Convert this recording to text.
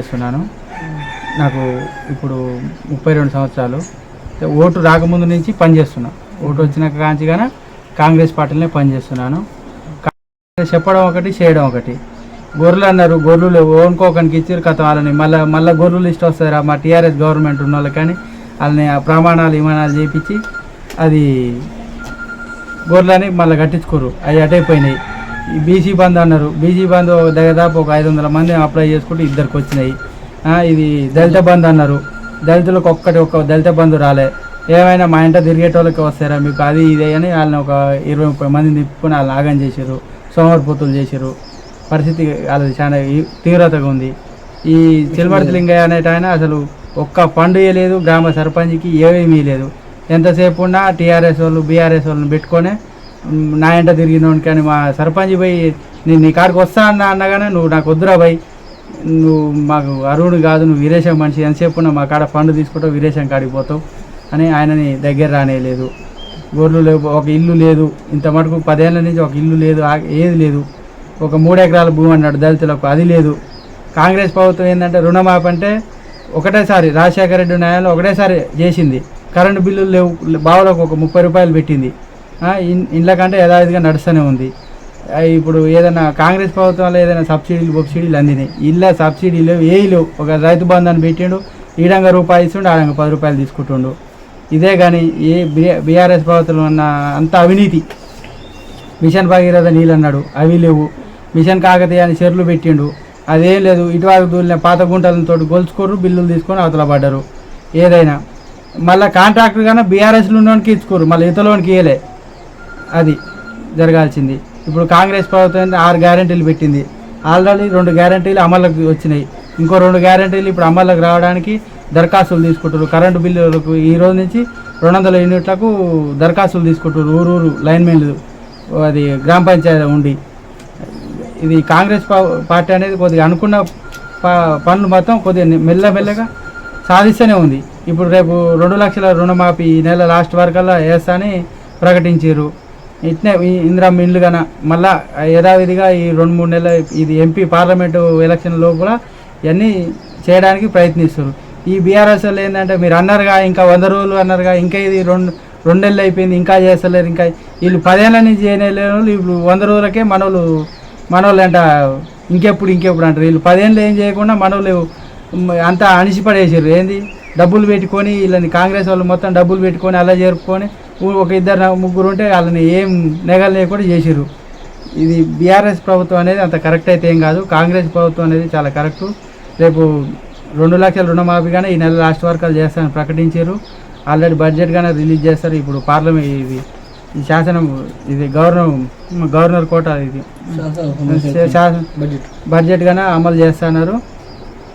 చేస్తున్నాను. నాకు ఇప్పుడు ముప్పై రెండు సంవత్సరాలు. ఓటు రాకముందు నుంచి పనిచేస్తున్నా ఓటు వచ్చినాక కాంచిగానే కాంగ్రెస్ పార్టీలోనే పనిచేస్తున్నాను కాంగ్రెస్ చెప్పడం ఒకటి చేయడం ఒకటి. గొర్రెలు అన్నారు గొర్రెలు ఓనుకోకనికి ఇచ్చారు కథ వాళ్ళని. మళ్ళీ మళ్ళీ గొర్రెలు ఇష్టం వస్తారా మా టీఆర్ఎస్ గవర్నమెంట్ ఉన్న వాళ్ళు కానీ వాళ్ళని ఆ ప్రమాణాలు విమానాలు చేయించి అది గొర్రెలని మళ్ళీ కట్టించుకోరు. అవి అటైపోయినాయి. బీసీ బంద్ అన్నారు. బీసీ బంద్ దాదాపు ఒక ఐదు వందల మంది అప్లై చేసుకుంటే ఇద్దరికి వచ్చినాయి. ఇది దళిత బంద్ అన్నారు. దళితులకు ఒక్కటి ఒక్క దళిత బంధు రాలే. ఏమైనా మా ఇంట తిరిగేటోళ్ళకి వస్తారా? మీకు అది ఇదే అని వాళ్ళని ఒక ఇరవై ముప్పై మంది నిప్పుకొని వాళ్ళు ఆగం చేశారు సోమరిపోతులు చేశారు పరిస్థితి వాళ్ళది చాలా ఈ- తీవ్రతగా ఉంది. ఈ చిలమర్తి లింగయ్య అనేట ఆయన అసలు ఒక్క పండు లేదు గ్రామ సర్పంచ్కి ఏమేమి లేదు ఎంతసేపు ఉన్నా టీఆర్ఎస్ వాళ్ళు బీఆర్ఎస్ వాళ్ళని పెట్టుకొని నా ఇంట తిరిగినోని కానీ మా సర్పంచ్ పోయి నేను నీ కాడికి వస్తా అన్న అన్నగానే నువ్వు నాకు వద్దురా పోయి నువ్వు మాకు అరుణ్ కాదు నువ్వు వీరేశం మనిషి. ఎంతసేపు మా కాడ పండు తీసుకుంటావు వీరేశం కాడికి పోతావు. అని ఆయనని దగ్గర రానేలేదు. గొర్రెలు లేవు ఒక ఇల్లు లేదు. ఇంత మటుకు పదేళ్ళ నుంచి ఒక ఇల్లు లేదు ఆ- ఏది లేదు. ఒక మూడు ఎకరాల భూమి అన్నాడు దళితులకు అది లేదు. కాంగ్రెస్ ప్రభుత్వం ఏంటంటే రుణమాఫీ అంటే ఒకటేసారి రాజశేఖర రెడ్డి న్యాయంలో ఒకటేసారి చేసింది. కరెంటు బిల్లులు లేవు బావులకు ఒక ముప్పై రూపాయలు పెట్టింది. ఇండ్ల కంటే యథావిధిగా నడుస్తూనే ఉంది. ఇప్పుడు ఏదైనా కాంగ్రెస్ ప్రభుత్వంలో ఏదైనా సబ్సిడీలు సబ్సిడీలు అందినాయి. ఇళ్ళ సబ్సిడీలు ఏ లేవు ఒక రైతు బంధాన్ని పెట్టిండు ఈడంగా రూపాయలు ఇస్తుండు ఆడంగా పది రూపాయలు తీసుకుంటుండు. ఇదే కానీ ఏ బీఆర్ఎస్ ప్రభుత్వం ఉన్న అంత అవినీతి. మిషన్ భగీరథ నీళ్ళు అన్నాడు అవి లేవు. మిషన్ కాకతీయ అని చెర్లు పెట్టిండు. అదేం లేదు ఇటువైపు దూలిన పాత గుంటలతో గొలుచుకోరు బిల్లులు తీసుకొని అవతల పడ్డారు. ఏదైనా. మళ్ళీ కాంట్రాక్టర్ కన్నా బీఆర్ఎస్లో ఉన్నోనికి ఇచ్చుకోరు మళ్ళీ ఇతలోనికి ఇయలే అది జరగాల్సింది. ఇప్పుడు కాంగ్రెస్ ప్రభుత్వం ఆరు గ్యారంటీలు పెట్టింది. ఆల్రెడీ రెండు గ్యారంటీలు అమల్లోకి వచ్చినాయి. ఇంకో రెండు గ్యారంటీలు ఇప్పుడు అమల్లోకి రావడానికి దరఖాస్తులు తీసుకుంటారు కరెంటు బిల్లులకు ఈ రోజు నుంచి రెండు వందల యూనిట్లకు దరఖాస్తులు తీసుకుంటారు ఊరు ఊరు లైన్మెన్లు అది గ్రామ పంచాయతీ ఉండి. ఇది కాంగ్రెస్ పార్టీ అనేది కొద్దిగా అనుకున్న ప- పనులు మొత్తం కొద్దిగా మెల్లమెల్లగా సాధిస్తూనే ఉంది. ఇప్పుడు రేపు రెండు లక్షల రుణమాఫీ ఈ నెల లాస్ట్ వరకల్లా వేస్తా అని ప్రకటించారు. ఇట్నే ఇందిరా మిండ్లు కన మళ్ళా యథావిధిగా ఈ రెండు మూడు నెలల ఇది ఎంపీ పార్లమెంటు ఎలక్షన్ లోపల ఇవన్నీ చేయడానికి ప్రయత్నిస్తారు ఈ బీఆర్ఎస్ వాళ్ళు ఏంటంటే మీరు అన్నారుగా ఇంకా వంద రోజులు అన్నారుగా ఇంకా ఇది రెండు రెండు నెలలు అయిపోయింది ఇంకా చేస్తలేరు ఇంకా వీళ్ళు పదేళ్ళ నుంచి చేయలేరు వాళ్ళు ఇప్పుడు వంద రోజులకే మనోళ్ళు మనోళ్ళు అంట ఇంకెప్పుడు ఇంకెప్పుడు అంటారు. వీళ్ళు పదేళ్ళు ఏం చేయకుండా మనోళ్ళు అంతా అణిసిపడేసారు ఏంది? డబ్బులు పెట్టుకొని వీళ్ళని కాంగ్రెస్ వాళ్ళు మొత్తం డబ్బులు పెట్టుకొని అలా జరుపుకొని ఒక ఇద్దరు ముగ్గురు ఉంటే వాళ్ళని ఏం నెగలు లేకుండా చేసిర్రు. ఇది బీఆర్ఎస్ ప్రభుత్వం అనేది అంత కరెక్ట్ అయితే ఏం కాదు. కాంగ్రెస్ ప్రభుత్వం అనేది చాలా కరెక్టు. రేపు రెండు లక్షల రుణమాఫీ కానీ ఈ నెల లాస్ట్ వరకు అది చేస్తారని ప్రకటించారు ఆల్రెడీ బడ్జెట్ కానీ రిలీజ్ చేస్తారు. ఇప్పుడు పార్లమెంట్ ఇది ఈ శాసనం ఇది గవర్నర్ గవర్నర్ కోట ఇది. శాసన బడ్జెట్. బడ్జెట్ గానే అమలు చేస్తున్నారు.